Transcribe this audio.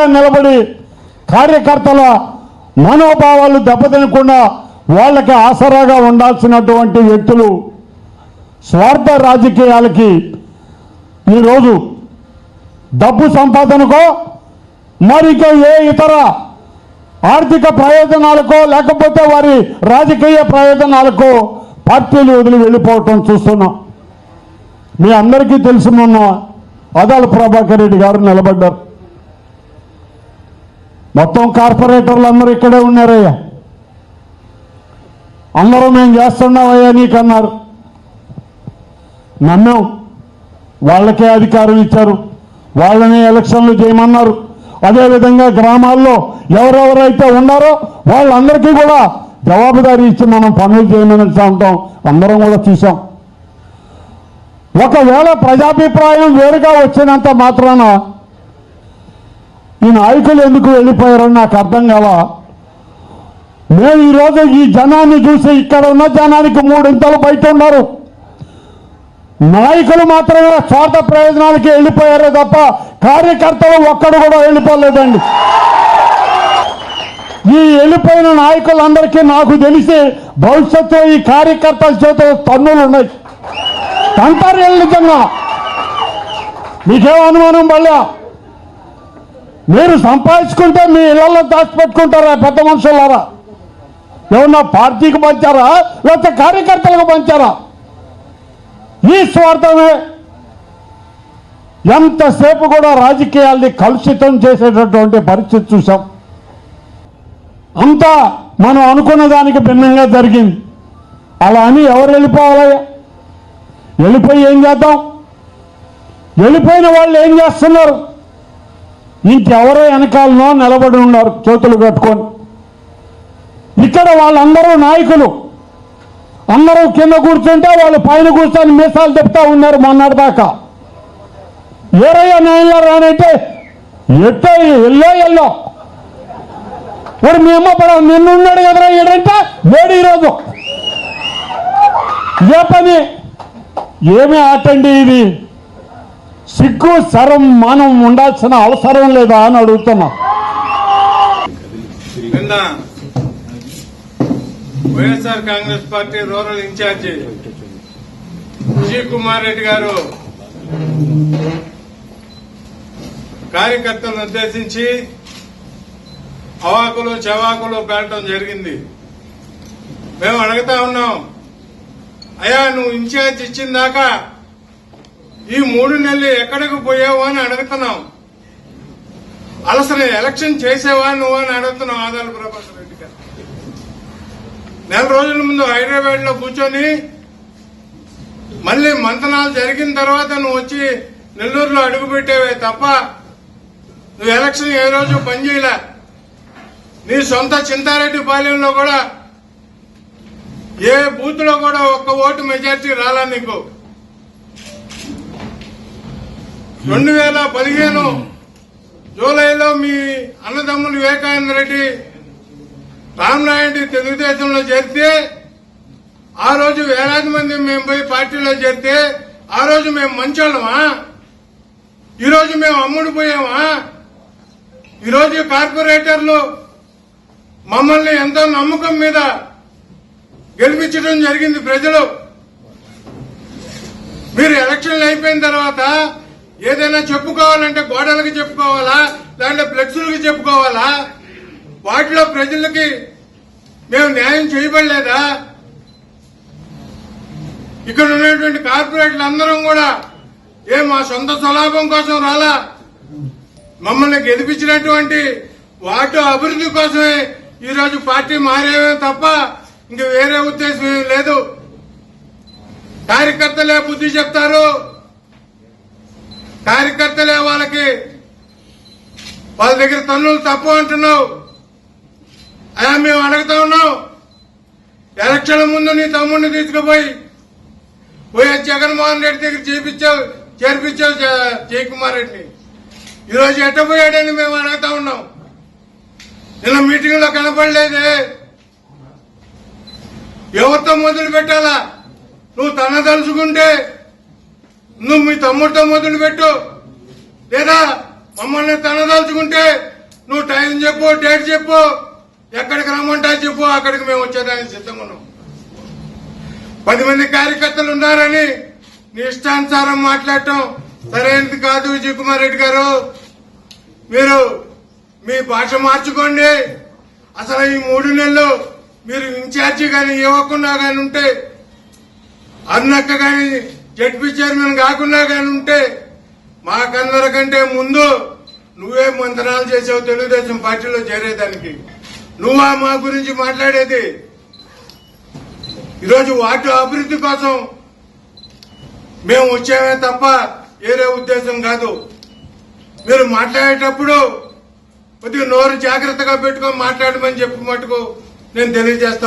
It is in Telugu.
అండగా నిలబడి కార్యకర్తల మనోభావాలు దెబ్బతినకుండా వాళ్ళకి ఆసరాగా ఉండాల్సినటువంటి వ్యక్తులు స్వార్థ రాజకీయాలకి ఈరోజు డబ్బు సంపాదనకో మరిక ఏ ఇతర ఆర్థిక ప్రయోజనాలకో లేకపోతే వారి రాజకీయ ప్రయోజనాలకో పార్టీలు వదిలి వెళ్ళిపోవటం చూస్తున్నాం. మీ అందరికీ తెలిసి మొన్న అదాల ప్రభాకర్ రెడ్డి గారు నిలబడ్డారు. మొత్తం కార్పొరేటర్లు అందరూ ఇక్కడే ఉన్నారయ్యా. అందరూ మేము చేస్తున్నామయ్యా నీకన్నారు. నమ్మాం. వాళ్ళకే అధికారం ఇచ్చారు. వాళ్ళని ఎలక్షన్లు చేయమన్నారు. అదేవిధంగా గ్రామాల్లో ఎవరెవరైతే ఉన్నారో వాళ్ళందరికీ కూడా జవాబుదారీ ఇచ్చి మనం పనులు చేయమని అంటాం. అందరం కూడా చూసాం ఒకవేళ ప్రజాభిప్రాయం వేరుగా వచ్చినంత మాత్రాన ఈ నాయకులు ఎందుకు వెళ్ళిపోయారని నాకు అర్థం కావా మేము ఈరోజు ఈ జనాన్ని చూసి ఇక్కడ ఉన్న జనానికి మూడింతలు బయట ఉన్నారు. నాయకులు మాత్రమే స్వార్థ ప్రయోజనాలకి వెళ్ళిపోయారే తప్ప కార్యకర్తలు ఒక్కడు కూడా వెళ్ళిపోలేదండి. ఈ వెళ్ళిపోయిన నాయకులందరికీ నాకు తెలిసి భవిష్యత్తులో ఈ కార్యకర్తల చేత తన్నులు ఉన్నాయి. కంటారు నిజంగా. మీకేం అనుమానం పడలే? మీరు సంపాదించుకుంటే మీ ఇళ్ళలో దాచిపెట్టుకుంటారా పెద్ద మనుషులారా ఏమన్నా పార్టీకి పంచారా? లేకపోతే కార్యకర్తలకు పంచారా? ఈ స్వార్థమే. ఎంతసేపు కూడా రాజకీయాల్ని కలుషితం చేసేటటువంటి పరిస్థితి చూసాం అంతా మనం అనుకున్న దానికి భిన్నంగా జరిగింది. అలా అని ఎవరు వెళ్ళిపోవాలి? వెళ్ళిపోయి ఏం చేద్దాం? వెళ్ళిపోయిన వాళ్ళు ఏం చేస్తున్నారు? ఇంకెవరో వెనకాలనో నిలబడి ఉన్నారు చేతులు కట్టుకొని. ఇక్కడ వాళ్ళందరూ నాయకులు. అందరూ కింద కూర్చుంటే వాళ్ళు పైన కూర్చొని మీసాలు చెప్తా ఉన్నారు మొన్నటిదాకా ఏరయ్య నాయనలో రానంటే ఎట్టో ఎల్లో ఎల్లో. మరి మీ అమ్మ పడ నిన్నున్నాడు కదరా ఏడంటే లేడు ఈరోజు. ఏ పని? ఏమి ఆటండి ఇది? సిగ్గు సరం మానం ఉండాల్సిన అవసరం లేదా అని అడుగుతున్నా. YSR Congress party rural incharge Vijay Kumar Reddy గారు కార్యకర్తలను ఉద్దేశించి అవాకులు చవాకులు పేలటం జరిగింది. మేము అడుగుతా ఉన్నాం అయ్యా నువ్వు ఇన్ఛార్జ్ ఇచ్చిందాకా ఈ మూడు నెలలు ఎక్కడికి పోయావు అని అడుగుతున్నాం. అసలు ఎలక్షన్ చేసేవా నువ్వు అని అడుగుతున్నావు ఆదాల ప్రభాకర్ రెడ్డి గారు. నెల రోజుల ముందు హైదరాబాద్లో కూర్చొని మళ్ళీ మంతనాలు జరిగిన తర్వాత నువ్వు వచ్చి నెల్లూరులో అడుగుపెట్టేవే తప్ప నువ్వు ఎలక్షన్ ఏ రోజు పనిచేయలే నీ సొంత చింతారెడ్డి పాలెంలో కూడా ఏ బూత్లో కూడా ఒక్క ఓటు మెజార్టీ రాలా నీకు. రెండు వేల పదిహేను జూలైలో మీ అన్నదమ్ములు వివేకానంద రెడ్డి రామనాయుడు తెలుగుదేశంలో చేరితే ఆ రోజు వేలాది మంది మేము పోయి పార్టీలో చేరితే ఆ రోజు మేము మంచోళ్ళమా? ఈరోజు మేము అమ్ముడు పోయామా? ఈరోజు కార్పొరేటర్లు మమ్మల్ని ఎంతో నమ్మకం మీద గెలిపించడం జరిగింది ప్రజలు. మీరు ఎలక్షన్లు అయిపోయిన తర్వాత ఏదైనా చెప్పుకోవాలంటే గోడలకు చెప్పుకోవాలా? లేదంటే ఫ్లెక్సులకు చెప్పుకోవాలా? వాటిలో ప్రజలకి మేము న్యాయం చేయబడలేదా? ఇక్కడ ఉన్నటువంటి కార్పొరేట్లు అందరం కూడా ఏ మా సొంత స్వలాభం కోసం రాలా? మమ్మల్ని గెలిపించినటువంటి వాటి అభివృద్ధి కోసమే ఈ రోజు పార్టీ మారేమే తప్ప ఇంక వేరే ఉద్దేశం ఏమీ లేదు. కార్యకర్తలే బుద్ధి చెప్తారు. కార్యకర్తలే వాళ్ళకి వాళ్ళ దగ్గర తన్నులు తప్పు అంటున్నావు. అయా మేము అడుగుతా ఉన్నాం. ఎలక్షన్ ముందు నీ తమ్ముడిని తీసుకుపోయి వైఎస్ జగన్మోహన్ రెడ్డి దగ్గర చేపించావు చేర్పించావు జయకుమార్ రెడ్డిని. ఈరోజు ఎట్టపోయాడని మేము అడుగుతా ఉన్నాం. నిన్న మీటింగ్లో కనపడలేదే. ఎవరితో మొదలు పెట్టాలా? నువ్వు తన తలుచుకుంటే నువ్వు మీ తమ్ముడితో మొదలు పెట్టు. లేదా మమ్మల్ని తనదాల్చుకుంటే నువ్వు టైం చెప్పు డేట్ చెప్పు. ఎక్కడికి రమ్మంటా చెప్పు అక్కడికి మేము వచ్చేదానికి సిద్ధంగా ఉన్నాం. పది మంది కార్యకర్తలు ఉన్నారని నీ ఇష్టానుసారం మాట్లాడటం సరైనది కాదు విజయ్ కుమార్ రెడ్డి గారు. మీరు మీ భాష మార్చుకోండి. అసలు ఈ మూడు నెలలు మీరు ఇన్ఛార్జి కానీ ఇవ్వకుండా కానీ ఉంటే అన్నక్క కానీ జడ్పీ చైర్మన్ కాకుండా కానీ ఉంటే మాకందరికంటే ముందు నువ్వే మంత్రాలు చేసావు తెలుగుదేశం పార్టీలో చేరేదానికి. నువ్వా మా గురించి మాట్లాడేది? ఈరోజు వాటి అభివృద్ధి కోసం మేము వచ్చామే తప్ప వేరే ఉద్దేశం కాదు. మీరు మాట్లాడేటప్పుడు కొద్దిగా నోరు జాగ్రత్తగా పెట్టుకొని మాట్లాడమని చెప్పి మటుకు నేను తెలియజేస్తాను